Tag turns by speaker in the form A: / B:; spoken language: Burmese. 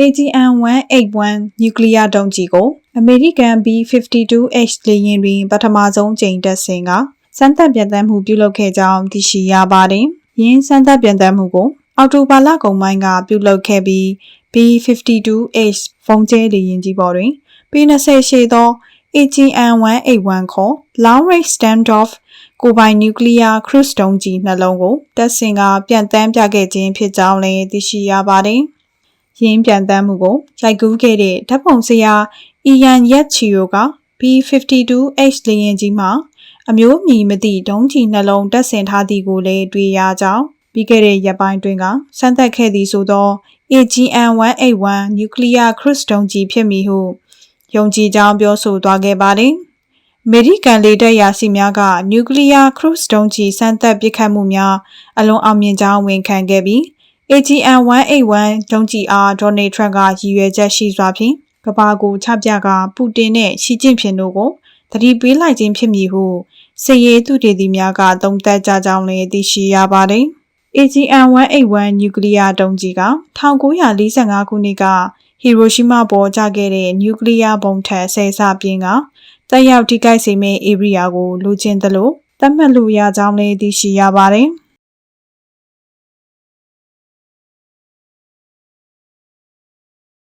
A: AGM-181 နျူကလ িয়ার ဒုံးကျည်ကိုအမေရိကန် B-52H လေယာဉ်တွင်ပထမဆုံးကြိမ်တပ်ဆင်ကစမ်းသပ်ပြန်တမ်းမှုပြုလုပ်ခဲ့ကြောင်းသိရှိရပါတယ်။ယင်းစမ်းသပ်ပြန်တမ်းမှုကိုအော်တိုဘာလကုန်ပိုင်းကပြုလုပ်ခဲ့ပြီး B-52H ဖုံးကျဲလေယာဉ်ကြီးပေါ်တွင် P-20 ရှိသော AGM-181 ခေါ် Long Range Standoff ကိုယ်ပိုင်နျူကလ িয়ারခရုစ်ဒုံးကျည်နှလုံးကိုတပ်ဆင်ကပြန်တမ်းပြခဲ့ခြင်းဖြစ်ကြောင်းလည်းသိရှိရပါတယ်။ ရင်းပြန်တမ်းမှုကိုရိုက်ကူးခဲ့တဲ့ဓာတ်ပုံဆရာအီယန်ယက်ချီယိုက B52H လေယာဉ်ကြီးမှာအမျိုးမီမသိဒုံးကျည်နှလုံးတက်ဆင်ထားသည်ကိုလည်းတွေ့ရကြောင်းပြီးခဲ့တဲ့ရက်ပိုင်းတွင်ကစမ်းသပ်ခဲ့သည်ဆိုသော AGN-181 Nuclear Cruise ဒုံးကျည်ဖြစ်မည်ဟုယုံကြည်ကြောင်းပြောဆိုသွားခဲ့ပါတယ်။အမေရိကန်လေတပ်ရာစီများက Nuclear Cruise ဒုံးကျည်စမ်းသပ်ပစ်ခတ်မှုများအလွန်အောင်မြင်ကြောင်းဝန်ခံခဲ့ပြီး AGM-181 ဒုံးကျည်အားဒေါ်နယ်ထရန့်ကရည်ရွယ်ချက်ရှိစွာဖြင့်ကမ္ဘာကိုချပြကပူတင်နဲ့ရှီကျင့်ဖျင်တို့ကိုသတိပေးလိုက်ခြင်းဖြစ်မည်ဟုစစ်ရေးသူတေသီများကသုံးသပ်ကြကြောင်းလည်းသိရှိရပါတယ်။ AGM-181 နျူကလ িয়ার ဒုံးကျည်က1945ခုနှစ်ကဟီရိုရှိမာပေါ်ကျခဲ့တဲ့နျူကလ িয়ার ဘုံထက်ဆယ်ဆပြင်းကတက်ရောက်ထိခိုက်စေမယ့်ဧရိယာကိုလူချင်းသလိုသတ်မှတ်လို့ရကြောင်းလည်းသိရှိရပါတယ်။